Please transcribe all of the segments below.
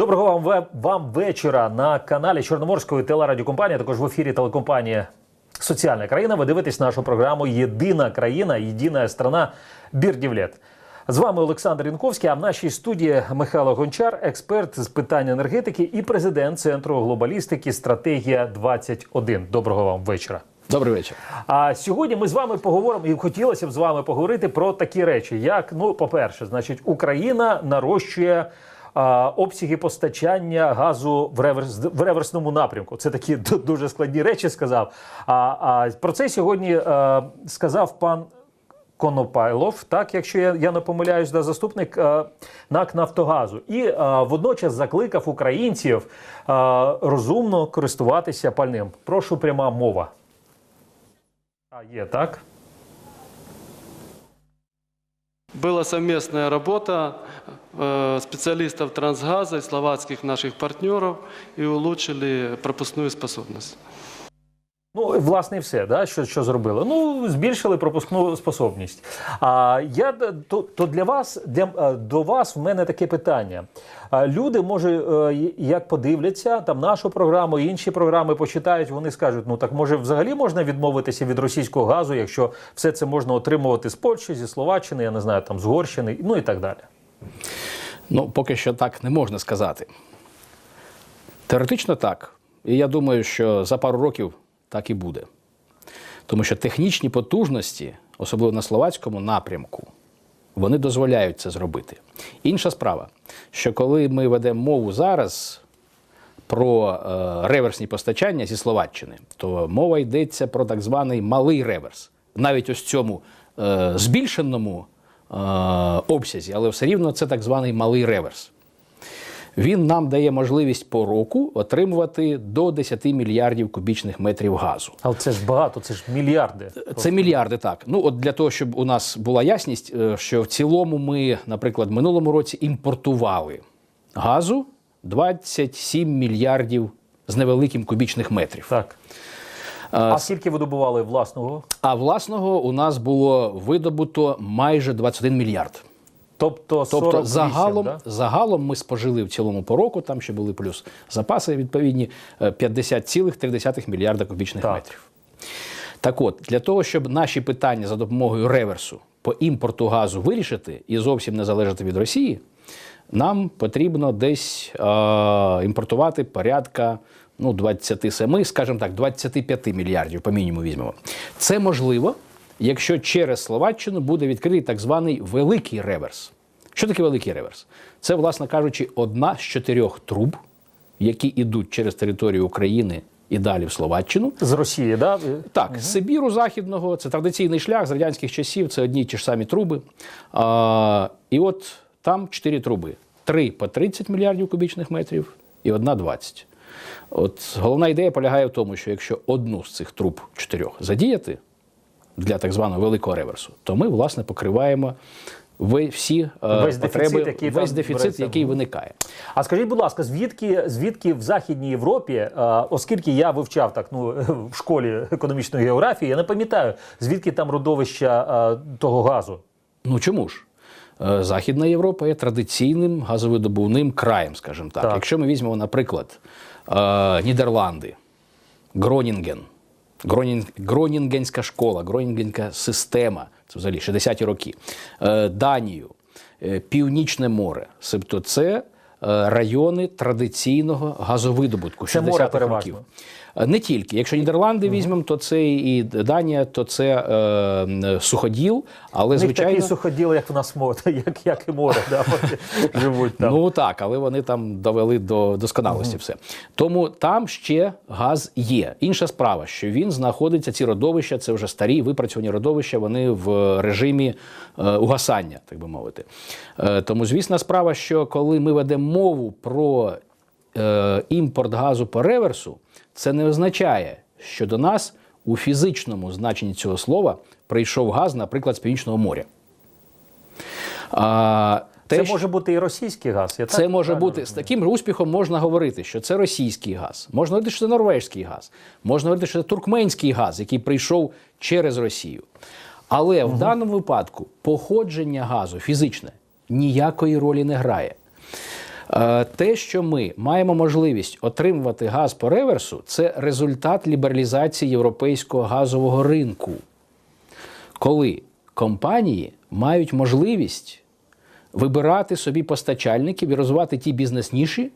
Доброго вам вам вечора на каналі Чорноморської телерадіокомпанії, також в ефірі телекомпанії Соціальна країна. Ви дивитесь нашу програму Єдина країна, єдина страна Бірдівлет. З вами Олександр Інковський. А в нашій студії Михайло Гончар, експерт з питань енергетики і президент Центру глобалістики Стратегія 21 Доброго вам вечора. Добрий вечір. А сьогодні ми з вами поговоримо, і хотілося б з вами поговорити про такі речі, як ну, по-перше, значить, Україна нарощує. Обсяги постачання газу в реверс в реверсному напрямку. Це такі дуже складні речі. Сказав. А, а про це сьогодні е, сказав пан Конопайлов, так, якщо я, я не помиляюсь, да, заступник е, НАК Нафтогазу, і е, водночас закликав українців е, розумно користуватися пальним. Прошу пряма мова. А, є, так? Была совместная работа э, специалистов Трансгаза и словацких наших партнеров и улучшили пропускную способность. Ну, власне, і все, да, що, що зробили. Ну, збільшили пропускну способність. А я то, то для вас, для, е, до вас в мене таке питання. Люди, може, е, як подивляться там нашу програму, інші програми почитають, вони скажуть: ну так може взагалі можна відмовитися від російського газу, якщо все це можна отримувати з Польщі, зі Словаччини, я не знаю, там з Угорщини, ну і так далі. Ну, поки що так не можна сказати. Теоретично так. І я думаю, що за пару років так і буде. Тому що технічні потужності, особливо на словацькому напрямку, вони дозволяють це зробити. Інша справа, що коли ми ведемо мову зараз про е, реверсні постачання зі Словаччини, то мова йдеться про так званий малий реверс. Навіть ось цьому е, збільшеному е, обсязі, але все рівно це так званий малий реверс. Він нам дає можливість по року отримувати до 10 мільярдів кубічних метрів газу. Але це ж багато, це ж мільярди. Це мільярди, так. Ну от для того, щоб у нас була ясність, е, що в цілому ми, наприклад, в минулому році імпортували газу 27 мільярдів з невеликим кубічних метрів. Так. А скільки ви добували власного? А власного у нас було видобуто майже 21 мільярд. Тобто, Тобто загалом, да? загалом ми спожили в цілому по року, там ще були плюс запаси відповідні е, 50,3 мільярда кубічних Так. метрів. Так от, для того, щоб наші питання за допомогою реверсу по імпорту газу вирішити і зовсім не залежати від Росії, нам потрібно десь е, імпортувати порядка ну, 27, скажімо так, 25 мільярдів, по мінімуму візьмемо. Це можливо, якщо через Словаччину буде відкритий так званий великий реверс. Що таке великий реверс? Це, власне кажучи, одна з чотирьох труб, які йдуть через територію України і далі в Словаччину. З Росії, да? Так, з Сибіру Західного, це традиційний шлях з радянських часів, це одні й ті ж самі труби. А, і от там чотири труби: три по 30 мільярдів кубічних метрів і одна 20. От головна ідея полягає в тому, що якщо одну з цих труб чотирьох задіяти для так званого великого реверсу, то ми, власне, покриваємо ви- всі е, Весь дефіцит, який весь дефіцит, береться. який виникає. А скажіть, будь ласка, звідки, звідки в Західній Європі, е, оскільки я вивчав так ну, в школі економічної географії, я не пам'ятаю, звідки там родовища е, того газу? Ну чому ж? Західна Європа є традиційним газовидобувним краєм, скажімо так. Так. Якщо ми візьмемо, наприклад, Нідерланди, Гронінген, Гронін, Гронінгенська школа, Гронінгенська система, це взагалі 60-ті роки, е, Данію, е, Північне море. Тобто це е, райони традиційного газовидобутку. Це 60-х море років. переважно. Е, Не тільки. Якщо Нідерланди візьмемо, то це і Данія, то це е, суходіл, але них звичайно. такі суходіли, як в нас море, як, як і море, да, живуть там. Ну так, але вони там довели до досконалості все. Тому там ще газ є. Інша справа, що він знаходиться, ці родовища, це вже старі випрацьовані родовища, вони в режимі е, угасання, так би мовити. Е, тому, звісна справа, що коли ми ведемо мову про е, імпорт газу по реверсу, це не означає, що до нас у фізичному значенні цього слова прийшов газ, наприклад, з Північного моря. А, це те, що- може бути і російський газ. Я це так може бути з таким успіхом можна говорити, що це російський газ, можна говорити, що це норвежський газ, можна говорити, що це туркменський газ, який прийшов через Росію. Але в даному випадку походження газу фізичне ніякої ролі не грає. Е, Те, що ми маємо можливість отримувати газ по реверсу, це результат лібералізації європейського газового ринку, коли компанії мають можливість вибирати собі постачальників і розвивати ті бізнес-ніші,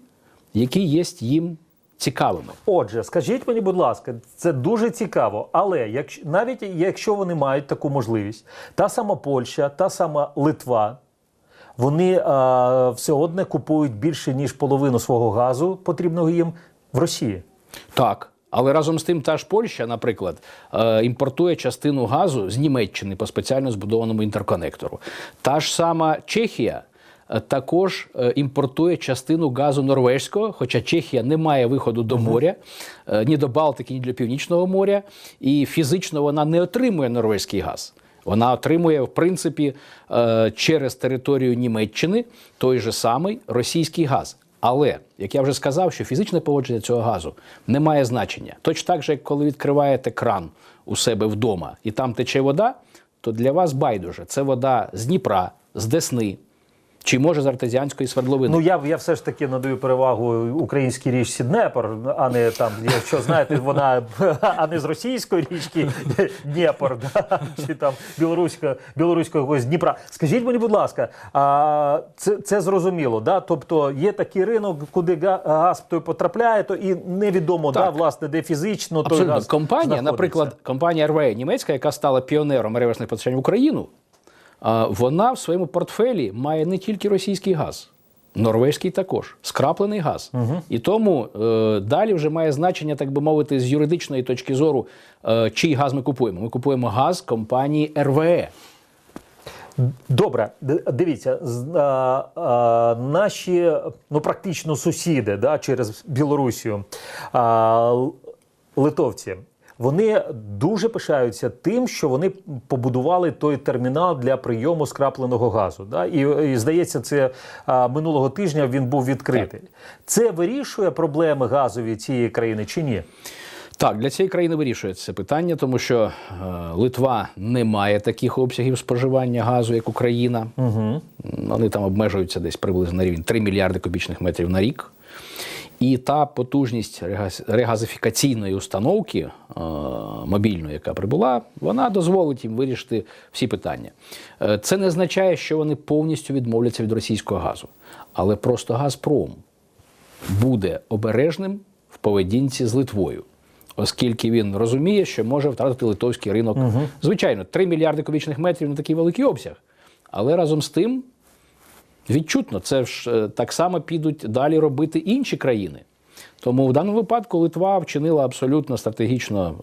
які є їм цікавими. Отже, скажіть мені, будь ласка, це дуже цікаво. Але якщо навіть якщо вони мають таку можливість, та сама Польща, та сама Литва, вони а, все одне купують більше ніж половину свого газу, потрібного їм в Росії. Так. Але разом з тим, та ж Польща, наприклад, е, імпортує частину газу з Німеччини по спеціально збудованому інтерконектору. Та ж сама Чехія е, також е, імпортує частину газу норвезького, хоча Чехія не має виходу до моря, е, ні до Балтики, ні до Північного моря, і фізично вона не отримує норвезький газ. Вона отримує, в принципі, е, через територію Німеччини той же самий російський газ. Але, як я вже сказав, що фізичне поводження цього газу не має значення. Точно так же, як коли відкриваєте кран у себе вдома і там тече вода, то для вас байдуже це вода з Дніпра, з Десни, чи може з артезіанської свердловини. Ну я я все ж таки надаю перевагу українській річці Днепр, а не там, якщо знаєте, вона а не з російської річки Дніпр, да? чи там білоруська, білоруського якогось Дніпра. Скажіть мені, будь ласка, а це, це зрозуміло, да? Тобто є такий ринок, куди га- газ той потрапляє, то і невідомо, да, власне, де фізично той газ Компанія, знаходиться. наприклад, компанія RWE німецька, яка стала піонером реверсних постачань в Україну, вона в своєму портфелі має не тільки російський газ. Норвезький також скраплений газ, і тому е, далі вже має значення, так би мовити, з юридичної точки зору, е, чий газ ми купуємо. Ми купуємо газ компанії РВЕ. Добре, дивіться, а, а, наші ну практично сусіди да, через Білорусію, а, литовці. Вони дуже пишаються тим, що вони побудували той термінал для прийому скрапленого газу. Да? І, і здається, це а, минулого тижня він був відкритий. Це вирішує проблеми газові цієї країни чи ні? Так, для цієї країни вирішується це питання, тому що е, Литва не має таких обсягів споживання газу, як Україна. Угу. Вони там обмежуються десь приблизно на рівень 3 мільярди кубічних метрів на рік. І та потужність регаз- регазифікаційної установки е, мобільної, яка прибула, вона дозволить їм вирішити всі питання. Е, це не означає, що вони повністю відмовляться від російського газу, але просто Газпром буде обережним в поведінці з Литвою, оскільки він розуміє, що може втратити литовський ринок. Звичайно, 3 мільярди кубічних метрів не такий великий обсяг. Але разом з тим відчутно, це ж е, так само підуть далі робити інші країни. Тому в даному випадку Литва вчинила абсолютно стратегічно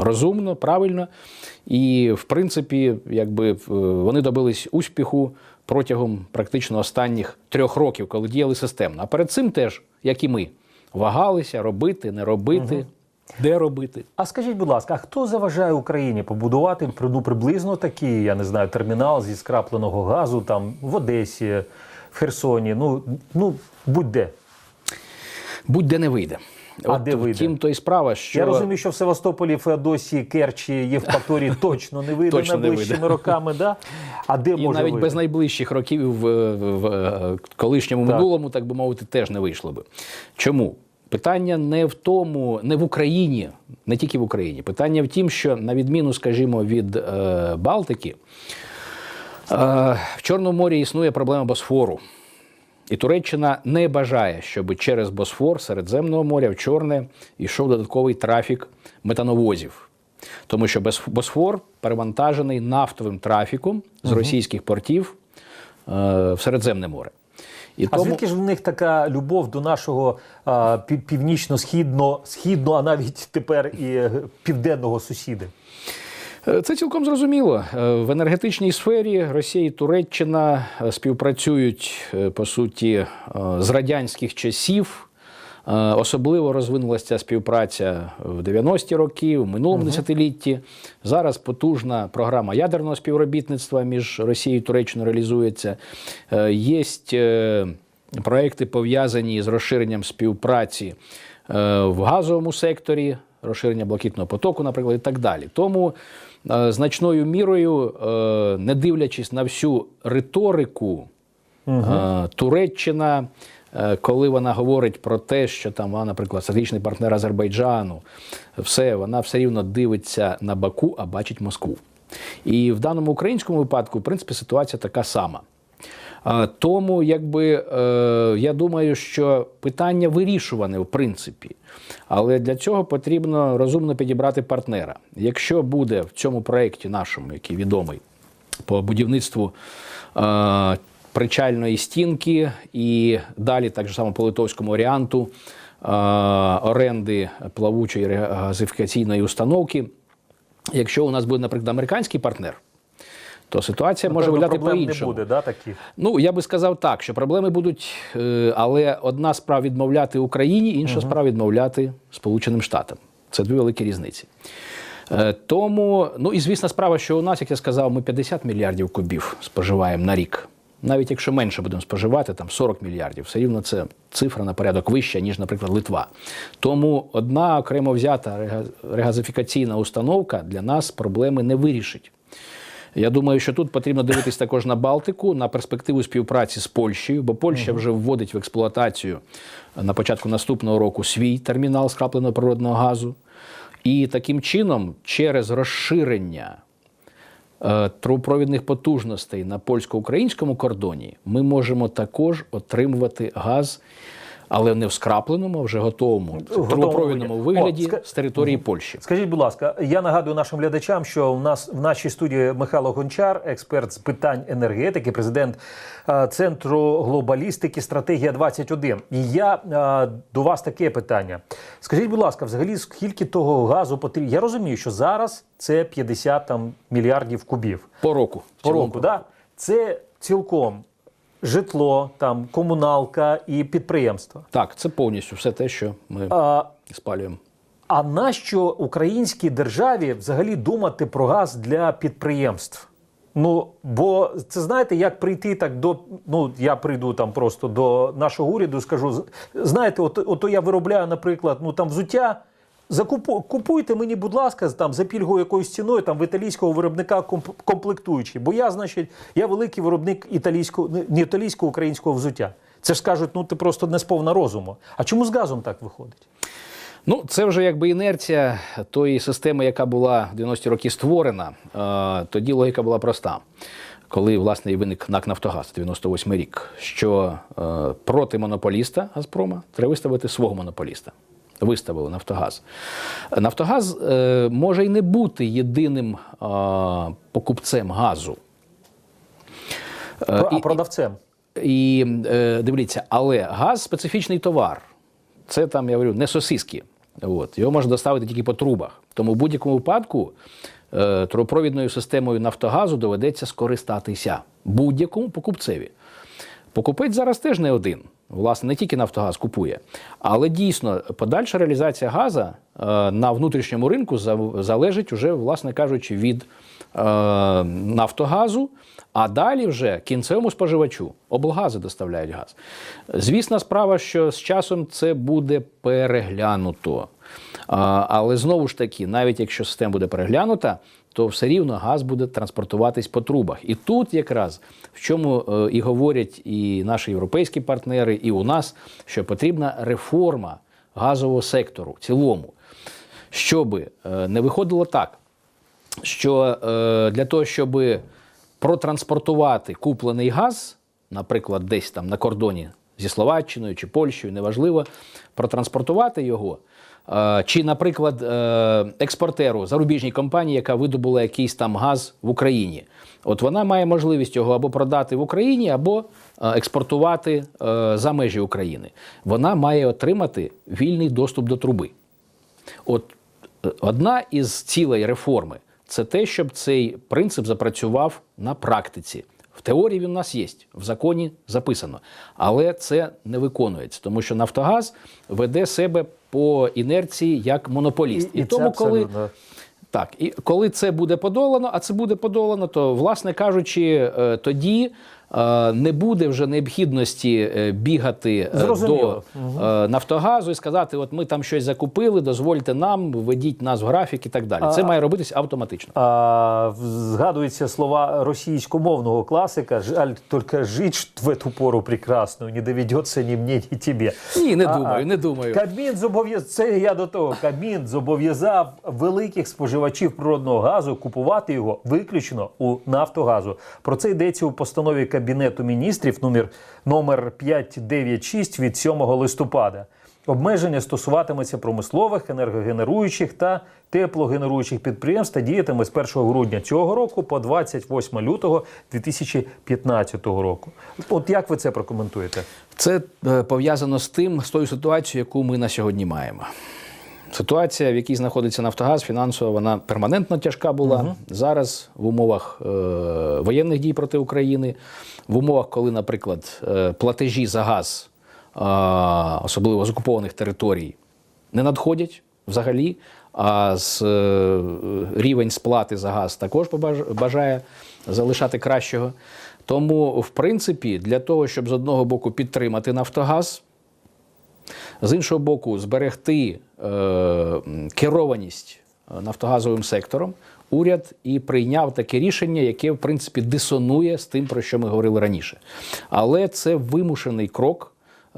е, розумно, правильно. І, в принципі, якби е, вони добились успіху протягом практично останніх трьох років, коли діяли системно. А перед цим теж, як і ми, вагалися робити, не робити, де робити. А скажіть, будь ласка, а хто заважає Україні побудувати ну, приблизно такий, я не знаю, термінал зі скрапленого газу там в Одесі, в Херсоні, ну, ну будь-де. Будь-де не вийде. А де вийде? Втім, то й справа, що Я розумію, що в Севастополі, Феодосії, Керчі, Євпаторії точно не вийде Точно не найближчими вийде. роками, да? А де І може навіть вийти? без найближчих років в, в, в колишньому Так. минулому, так би мовити, теж не вийшло би. Чому? Питання не в тому, не в Україні, не тільки в Україні. Питання в тім, що на відміну, скажімо, від е, Балтики, е, в Чорному морі існує проблема Босфору. І Туреччина не бажає, щоб через Босфор Середземного моря в Чорне йшов додатковий трафік метановозів. Тому що Босф- Босфор перевантажений нафтовим трафіком з російських портів е, в Середземне море. І А звідки ж в них така любов до нашого а, північно-східно, східно, а навіть тепер і е, південного сусіди? Е, Це цілком зрозуміло. Е, В енергетичній сфері Росія і Туреччина співпрацюють по суті з радянських часів. Е, Особливо розвинулася ця співпраця в 90-ті роки, в минулому десятилітті. Зараз потужна програма ядерного співробітництва між Росією і Туреччиною реалізується. Е, Є е, проекти пов'язані з розширенням співпраці в газовому секторі, розширення блакитного потоку, наприклад, і так далі. Тому значною мірою, не дивлячись на всю риторику Е, Туреччина, коли вона говорить про те, що там вона, наприклад, стратегічний партнер Азербайджану, все, вона все рівно дивиться на Баку, а бачить Москву. І в даному українському випадку, в принципі, ситуація така сама. Е, Тому, якби е, я думаю, що питання вирішуване в принципі, але для цього потрібно розумно підібрати партнера. Якщо буде в цьому проєкті нашому, який відомий по будівництву е, причальної стінки і далі, так само по литовському варіанту е, оренди плавучої газифікаційної установки. Якщо у нас буде, наприклад, американський партнер, то ситуація може виглядати проблем по-іншому. буде, да, таких? Ну, я би сказав так, що проблеми будуть, е, але одна справа відмовляти Україні, інша справа відмовляти Сполученим Штатам. Це дві великі різниці. Е, Тому, ну і звісна справа, що у нас, як я сказав, ми 50 мільярдів кубів споживаємо на рік. Навіть якщо менше будемо споживати, там 40 мільярдів, все рівно це цифра на порядок вища, ніж, наприклад, Литва. Тому одна окремо взята рега- регазифікаційна установка для нас проблеми не вирішить. Я думаю, що тут потрібно дивитись також на Балтику, на перспективу співпраці з Польщею, бо Польща вже вводить в експлуатацію на початку наступного року свій термінал скрапленого природного газу. І таким чином, через розширення трубопровідних потужностей на польсько-українському кордоні, ми можемо також отримувати газ, але не в скрапленому, а вже готовому трубопровідному вигляді. О, з території Польщі. Скажіть, будь ласка, я нагадую нашим глядачам, що в нас в нашій студії Михайло Гончар, експерт з питань енергетики, президент е, центру глобалістики Стратегія 21 І я е, до вас таке питання. Скажіть, будь ласка, взагалі скільки того газу потрібно? Я розумію, що зараз це 50 там, мільярдів кубів По року. По року. Да? Це цілком житло, там комуналка і підприємства. Так, це повністю все те, що ми А, спалюємо. А нащо українській державі взагалі думати про газ для підприємств? Ну бо це знаєте, як прийти так до ну я прийду там просто до нашого уряду, скажу: знаєте, от, ото я виробляю, наприклад, ну там взуття. Закупу, мені, будь ласка, там за пільгою якоюсь ціною там в італійського виробника комп- комплектуючі. Бо я, значить, я великий виробник італійського, не італійського українського взуття. Це ж скажуть, ну ти просто не сповна розуму. А чому з газом так виходить? Ну, це вже якби інерція тої системи, яка була в 90-ті роки створена. Е, Тоді логіка була проста. Коли власне і виник НАК Нафтогаз 98 рік, що е, проти монополіста Газпрома треба виставити свого монополіста. Виставили Нафтогаз. Нафтогаз е, може й не бути єдиним е, покупцем газу. Е, а і- продавцем? і е, дивіться, але газ специфічний товар. Це там, я говорю, не сосиски. От. Його можна доставити тільки по трубах. Тому в будь-якому випадку е, трубопровідною системою Нафтогазу доведеться скористатися будь-якому покупцеві. Покупець зараз теж не один. Власне, не тільки Нафтогаз купує, але дійсно подальша реалізація газа е, на внутрішньому ринку залежить уже, власне кажучи, від е, Нафтогазу, а далі вже кінцевому споживачу облгази доставляють газ. Звісна справа, що з часом це буде переглянуто. Але знову ж таки, навіть якщо система буде переглянута, то все рівно газ буде транспортуватись по трубах. І тут якраз в чому е, і говорять і наші європейські партнери, і у нас, що потрібна реформа газового сектору в цілому, щоб не виходило так, що е, для того, щоб протранспортувати куплений газ, наприклад, десь там на кордоні зі Словаччиною чи Польщею, неважливо, протранспортувати його. Е, Чи, наприклад, е, експортеру зарубіжній компанії, яка видобула якийсь там газ в Україні, от вона має можливість його або продати в Україні, або е, експортувати за межі України. Вона має отримати вільний доступ до труби. От одна із цілей реформи це те, щоб цей принцип запрацював на практиці. Теорії він у нас є, в законі записано, але це не виконується, тому що Нафтогаз веде себе по інерції як монополіст. І, це тому, коли так, і коли це буде подолано, а це буде подолано, то, власне кажучи, е, тоді не буде вже необхідності е, бігати е, Зрозуміло. до е, Нафтогазу і сказати: от ми там щось закупили, дозвольте нам, введіть нас в графік і так далі. Це має робитись автоматично. А, згадуються слова російськомовного класика «Жаль, тільки жить в эту пору прекрасну, не доведеться ні мені, ні тебе». Ні, не А, думаю, не думаю. Кабмін зобов'язав, це я до того, Кабмін зобов'язав великих споживачів природного газу купувати його виключно у Нафтогазу. Про це йдеться у постанові Кабінету міністрів номер, номер 596 від 7 листопада. Обмеження стосуватиметься промислових, енергогенеруючих та теплогенеруючих підприємств та діятиме з 1 грудня цього року по 28 лютого 2015 року. От як ви це прокоментуєте? Це е, пов'язано з тим, з тою ситуацією, яку ми на сьогодні маємо. Ситуація, в якій знаходиться Нафтогаз, фінансово вона перманентно тяжка була. Зараз в умовах е, воєнних дій проти України, в умовах, коли, наприклад, е, платежі за газ, е, особливо з окупованих територій, не надходять взагалі. А з е, рівень сплати за газ також бажає залишати кращого. Тому, в принципі, для того, щоб з одного боку підтримати Нафтогаз, з іншого боку, зберегти керованість е, нафтогазовим сектором, уряд і прийняв таке рішення, яке, в принципі, дисонує з тим, про що ми говорили раніше. Але це вимушений крок.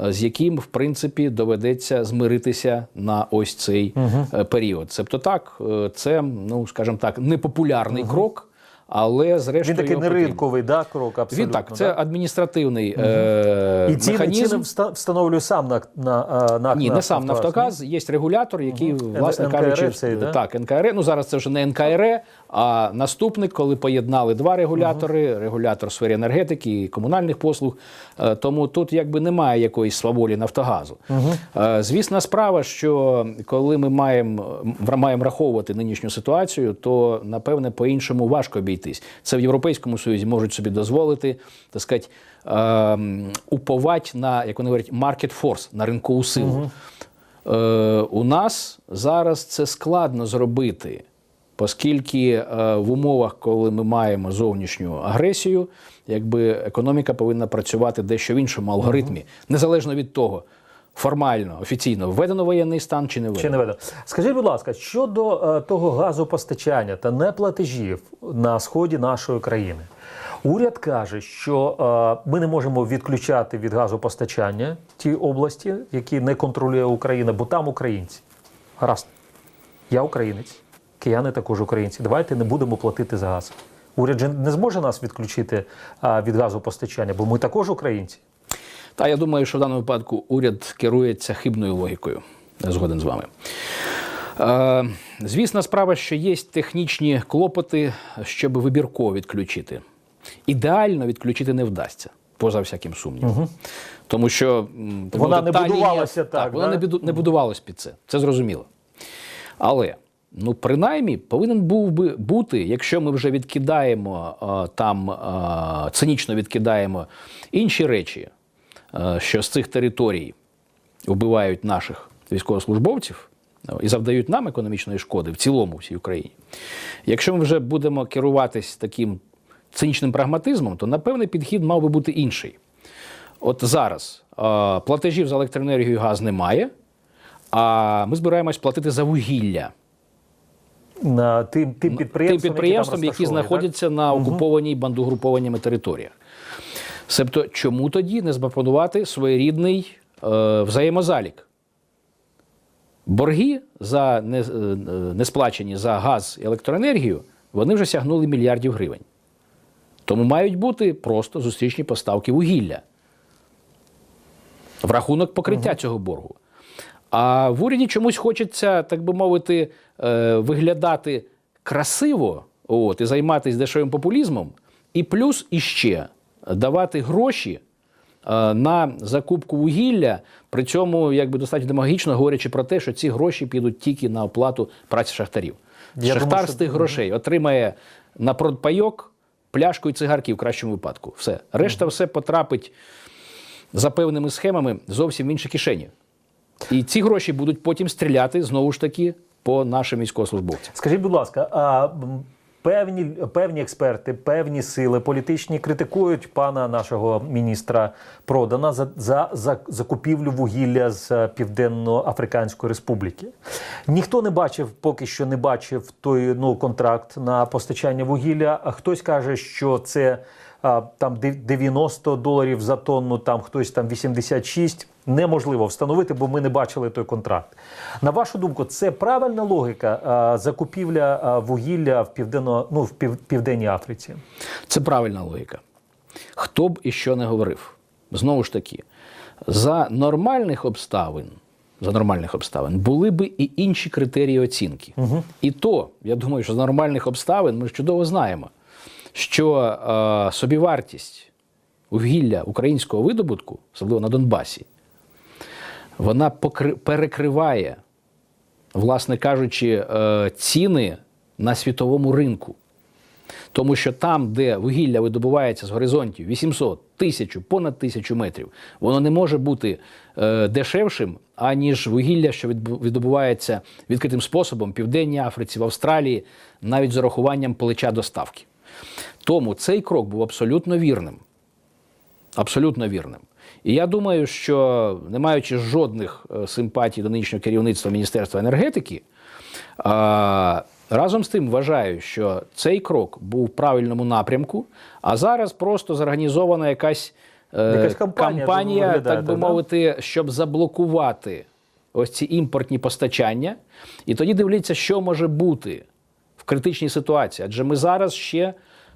е, З яким, в принципі, доведеться змиритися на ось цей е, період. Себто так, е, це, ну скажімо так, непопулярний крок, але зрештою Він такий не ринковий да, крок, абсолютно. Він так, це да? адміністративний е, І ціни, механізм. ціни вста- встановлює сам на, на, а, на Ні, не сам Нафтогаз, є регулятор, який, власне Н- кажучи, цей, да? так, НКР. Ну зараз це вже не НКРЕ, а наступник, коли поєднали два регулятори: регулятор в сфері енергетики і комунальних послуг. Е, Тому тут якби немає якоїсь сваволі Нафтогазу. Е, Звісна справа, що коли ми маємо, маємо враховувати нинішню ситуацію, то напевне по-іншому важко обійтись. Це в Європейському Союзі можуть собі дозволити, так сказати, ем, уповать на, як вони говорять, market force, на ринкову силу. Е, у нас зараз це складно зробити, оскільки е, в умовах, коли ми маємо зовнішню агресію, якби економіка повинна працювати дещо в іншому алгоритмі, незалежно від того, формально, офіційно введено воєнний стан чи не введено. Чи не видно? Скажіть, будь ласка, щодо е, того газопостачання та неплатежів на сході нашої країни, уряд каже, що е, ми не можемо відключати від газопостачання ті області, які не контролює Україна, бо там українці. Гаразд, я українець, кияни також українці. Давайте не будемо платити за газ. Уряд же не зможе нас відключити від газопостачання, бо ми також українці. Та я думаю, що в даному випадку уряд керується хибною логікою. Я згоден з вами. Звісна справа, що є технічні клопоти, щоб вибірково відключити. Ідеально відключити не вдасться, поза всяким сумнівом. Тому що Вона не будувалася так, вона не будувалась під це. Це зрозуміло. Але ну, принаймні повинен був би бути, якщо ми вже відкидаємо е, там е, цинічно відкидаємо інші речі, е, що з цих територій вбивають наших військовослужбовців і завдають нам економічної шкоди в цілому всій Україні. Якщо ми вже будемо керуватись таким цинічним прагматизмом, то напевне підхід мав би бути інший. От зараз платежів за електроенергію і газ немає, а ми збираємось платити за вугілля тим, тим підприємствам, тим підприємствам, які, які, розташовані, так? знаходяться на окупованій бандугрупованими територіях. Себто, чому тоді не запропонувати своєрідний е, взаємозалік? Борги за не, е, не сплачені за газ і електроенергію, вони вже сягнули мільярдів гривень. Тому мають бути просто зустрічні поставки вугілля в рахунок покриття цього боргу. А в уряді чомусь хочеться, так би мовити, е, виглядати красиво от, і займатися дешевим популізмом, і плюс іще давати гроші е, на закупку вугілля, при цьому якби достатньо демагогічно говорячи про те, що ці гроші підуть тільки на оплату праці шахтарів. Я Шахтар думаю, з тих грошей отримає на продпайок пляшку і цигарки в кращому випадку. Все. Решта все потрапить за певними схемами зовсім в інші кишені. І ці гроші будуть потім стріляти знову ж таки по нашим військовослужбовцям. Скажіть, будь ласка, а Певні, певні експерти, певні сили політичні критикують пана нашого міністра Продана за, за, за закупівлю вугілля з е, Південно-Африканської Республіки. Ніхто не бачив, поки що не бачив той ну, контракт на постачання вугілля. А хтось каже, що це а, там 90 доларів за тонну, там хтось там 86. Неможливо встановити, бо ми не бачили той контракт. На вашу думку, це правильна логіка закупівля вугілля в південно, ну в пів, південній Африці? Це правильна логіка. Хто б і що не говорив. Знову ж таки, за нормальних обставин, за нормальних обставин були би і інші критерії оцінки. І то, я думаю, що за нормальних обставин ми ж чудово знаємо, що е, собівартість вугілля українського видобутку, особливо на Донбасі, вона перекриває, власне кажучи, е, ціни на світовому ринку. Тому що там, де вугілля видобувається з горизонтів 800, 1000, понад 1000 метрів, воно не може бути е, дешевшим, аніж вугілля, що відбу- видобувається відкритим способом в Південній Африці, в Австралії, навіть з урахуванням плеча доставки. Тому цей крок був абсолютно вірним. Абсолютно вірним. І я думаю, що не маючи жодних е, симпатій до нинішнього керівництва Міністерства енергетики, разом з тим вважаю, що цей крок був в правильному напрямку, а зараз просто зорганізована якась, е, Якась кампанія виглядає, так би мовити, щоб заблокувати ось ці імпортні постачання. І тоді дивіться, що може бути в критичній ситуації. Адже ми зараз ще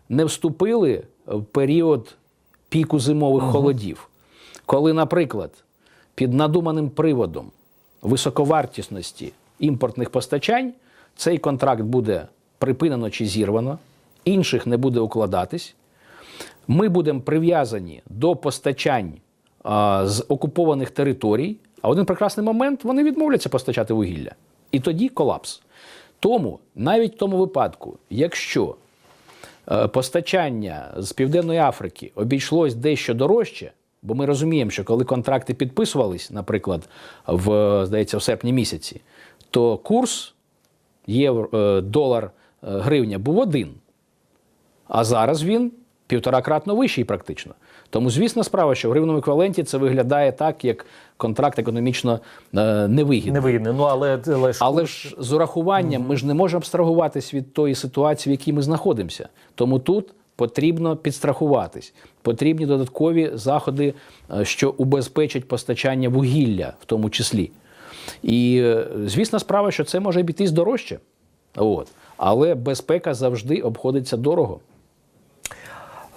не вступили в період піку зимових холодів, коли, наприклад, під надуманим приводом високовартісності імпортних постачань цей контракт буде припинено чи зірвано, інших не буде укладатись. Ми будемо прив'язані до постачань а, з окупованих територій, а один прекрасний момент вони відмовляться постачати вугілля. І тоді колапс. Тому навіть в тому випадку, якщо е, постачання з Південної Африки обійшлось дещо дорожче, бо ми розуміємо, що коли контракти підписувались, наприклад, в здається, в серпні місяці, то курс євро, е, долар е, гривня був один. А зараз він півторакратно вищий практично. Тому, звісно, справа, що в гривному еквіваленті це виглядає так, як контракт економічно е, невигідний. Невигідно. Ну але, але ж Але ж з урахуванням ми ж не можемо абстрагуватись від тої ситуації, в якій ми знаходимося. Тому тут потрібно підстрахуватись. Потрібні додаткові заходи, е, що убезпечать постачання вугілля, в тому числі. І е, звісна справа, що це може обійтись дорожче. От. Але безпека завжди обходиться дорого.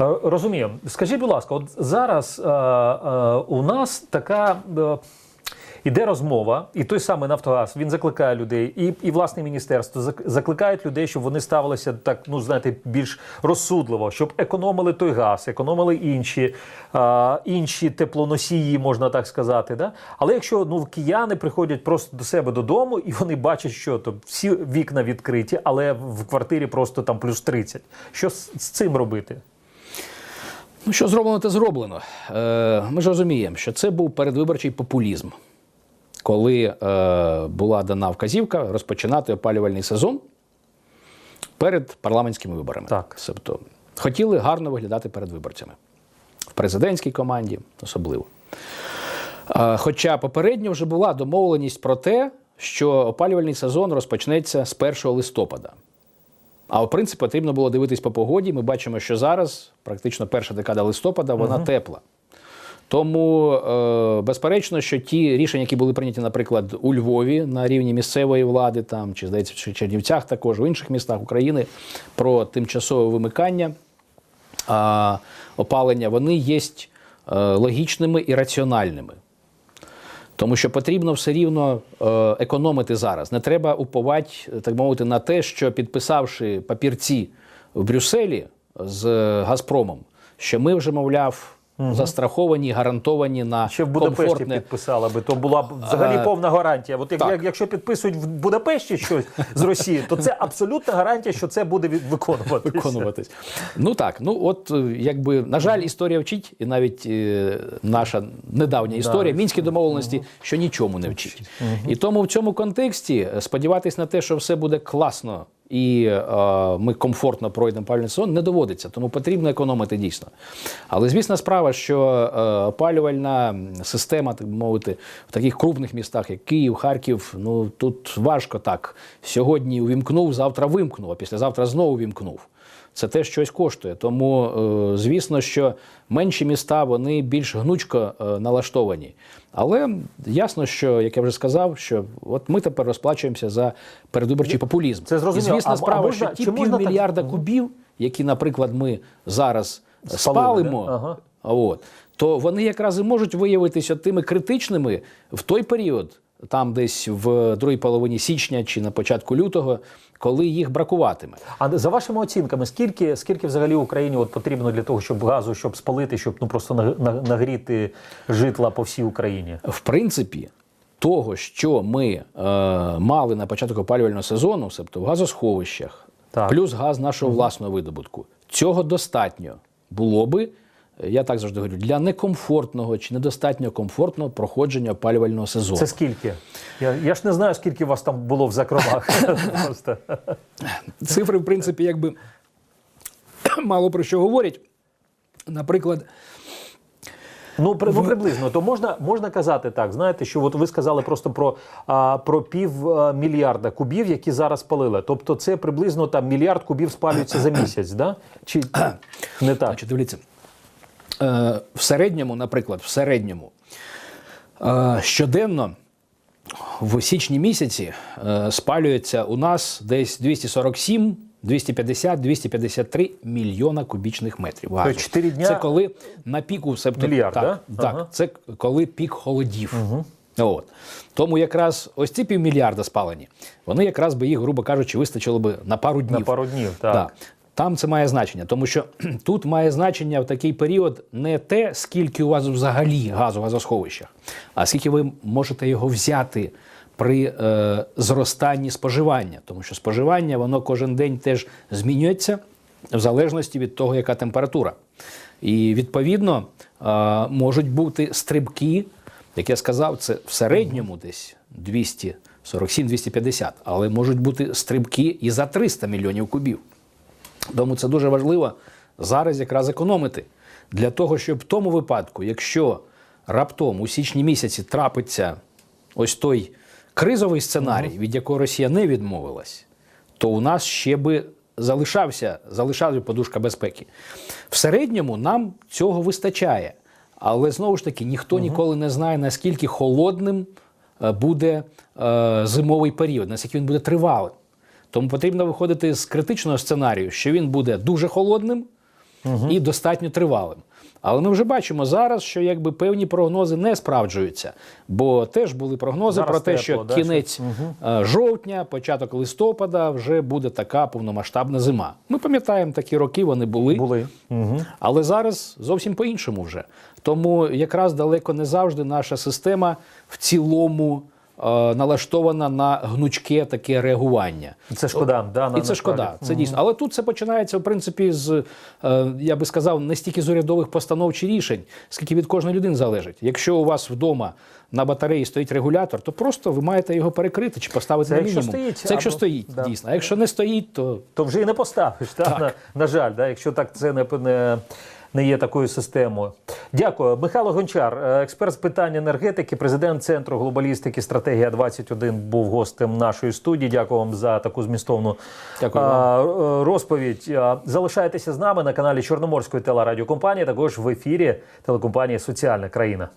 Е, Розумію. Скажіть, будь ласка, от зараз е, е, у нас така. Е, Іде розмова, і той самий Нафтогаз він закликає людей, і, і власне міністерство зак- закликають людей, щоб вони ставилися так, ну знаєте, більш розсудливо, щоб економили той газ, економили інші, а, інші теплоносії, можна так сказати. Да? Але якщо ну кияни приходять просто до себе додому, і вони бачать, що то всі вікна відкриті, але в квартирі просто там плюс 30. Що з, з цим робити? Ну, що зроблено, те зроблено. Е, ми ж розуміємо, що це був передвиборчий популізм, коли е, була дана вказівка розпочинати опалювальний сезон перед парламентськими виборами. Так. Тобто хотіли гарно виглядати перед виборцями. В президентській команді особливо. Е, Хоча попередньо вже була домовленість про те, що опалювальний сезон розпочнеться з 1 листопада. А в принципі потрібно було дивитись по погоді. Ми бачимо, що зараз практично перша декада листопада вона тепла. Тому, е, безперечно, що ті рішення, які були прийняті, наприклад, у Львові на рівні місцевої влади, там чи здається, в Чернівцях, також в інших містах України про тимчасове вимикання опалення, вони є е, логічними і раціональними. Тому що потрібно все рівно е, економити зараз. Не треба уповати, так мовити, на те, що підписавши папірці в Брюсселі з Газпромом, що ми вже, мовляв, застраховані, гарантовані на Ще в Будапешті комфортне. підписали би, то була б взагалі повна гарантія. От як, так. як, якщо підписують в Будапешті щось з Росії, то це абсолютна гарантія, що це буде виконуватися. виконуватись. Ну так, ну от е, якби на жаль, історія вчить, і навіть е, наша недавня історія, мінські домовленості, що нічому не вчить. І тому в цьому контексті е, сподіватись на те, що все буде класно і е, ми комфортно пройдемо пальний сезон, не доводиться. Тому потрібно економити дійсно. Але звісна справа, що е, опалювальна система, так би мовити, в таких крупних містах, як Київ, Харків, ну тут важко так. Сьогодні увімкнув, завтра вимкнув, а післязавтра знову вімкнув. Це теж щось коштує. Тому, е, звісно, що менші міста вони більш гнучко е, налаштовані. Але ясно, що як я вже сказав, що от ми тепер розплачуємося за передвиборчий популізм. Це зрозуміло. І звісна А- а справа, можна- що ті можна так- півмільярда кубів, які, наприклад, ми зараз Спалили, спалимо? Ага. от, то вони якраз і можуть виявитися тими критичними в той період, там десь в другій половині січня чи на початку лютого, коли їх бракуватиме. А за вашими оцінками, скільки, скільки взагалі Україні от потрібно для того, щоб газу, щоб спалити, щоб ну просто наг- нагріти житла по всій Україні? В принципі, того, що ми е, мали на початку опалювального сезону, тобто в газосховищах, Так. плюс газ нашого власного видобутку, цього достатньо було би. Я так завжди говорю, для некомфортного чи недостатньо комфортного проходження опалювального сезону. Це скільки? Я, я ж не знаю, скільки у вас там було в закромах. Цифри, в принципі, якби мало про що говорять. Наприклад, Ну, при, ну приблизно, то можна, можна казати так. Знаєте, що от ви сказали просто про, а, про пів мільярда кубів, які зараз спалили. Тобто, це приблизно там мільярд кубів спалюється за місяць, да? Чи не так? Значить, дивіться, в середньому, наприклад, в середньому е, щоденно в січні місяці е, спалюється у нас десь 247, 250, 253 мільйона кубічних метрів газу. Тобто чотири дня- Це коли на піку себто, Мільярд, так, да? так, Ага. це коли пік холодів. От. Тому якраз ось ці півмільярда спалені, вони якраз би їх, грубо кажучи, вистачило би на пару днів. На пару днів, так. Да. Там це має значення, тому що тут має значення в такий період не те, скільки у вас взагалі газу в газосховищах, а скільки ви можете його взяти при е, зростанні споживання. Тому що споживання воно кожен день теж змінюється в залежності від того, яка температура. І відповідно е, можуть бути стрибки, як я сказав, це в середньому десь 247-250, але можуть бути стрибки і за 300 мільйонів кубів. Тому це дуже важливо зараз якраз економити для того, щоб в тому випадку, якщо раптом у січні місяці трапиться ось той кризовий сценарій, від якого Росія не відмовилась, то у нас ще би залишався, залишалася подушка безпеки. В середньому нам цього вистачає. Але знову ж таки, ніхто ніколи не знає, наскільки холодним е, буде е, зимовий період, наскільки він буде тривалим. Тому потрібно виходити з критичного сценарію, що він буде дуже холодним і достатньо тривалим. Але ми вже бачимо зараз, що якби певні прогнози не справджуються, бо теж були прогнози Зараз про те, тепло, що да, кінець е, жовтня, початок листопада вже буде така повномасштабна зима. Ми пам'ятаємо такі роки, вони були. Були. Угу. Але зараз зовсім по-іншому вже. Тому якраз далеко не завжди наша система в цілому налаштована на гнучке таке реагування. Це шкода, да, І це шкода, це дійсно. Але тут це починається, в принципі, з, е, я би сказав, не стільки з урядових постанов чи рішень, скільки від кожної людини залежить. Якщо у вас вдома на батареї стоїть регулятор, то просто ви маєте його перекрити чи поставити Це на якщо мінімум. стоїть, це якщо або- стоїть, да. дійсно. А якщо не стоїть, то То вже і не поставиш, та, На, на жаль, да, якщо так це не, не, не є такою системою. Дякую. Михайло Гончар, е, експерт з питань енергетики, президент Центру глобалістики Стратегія 21 був гостем нашої студії. Дякую вам за таку змістовну Дякую а, е, розповідь. Залишайтеся з нами на каналі Чорноморської телерадіокомпанії, також в ефірі телекомпанії Соціальна країна.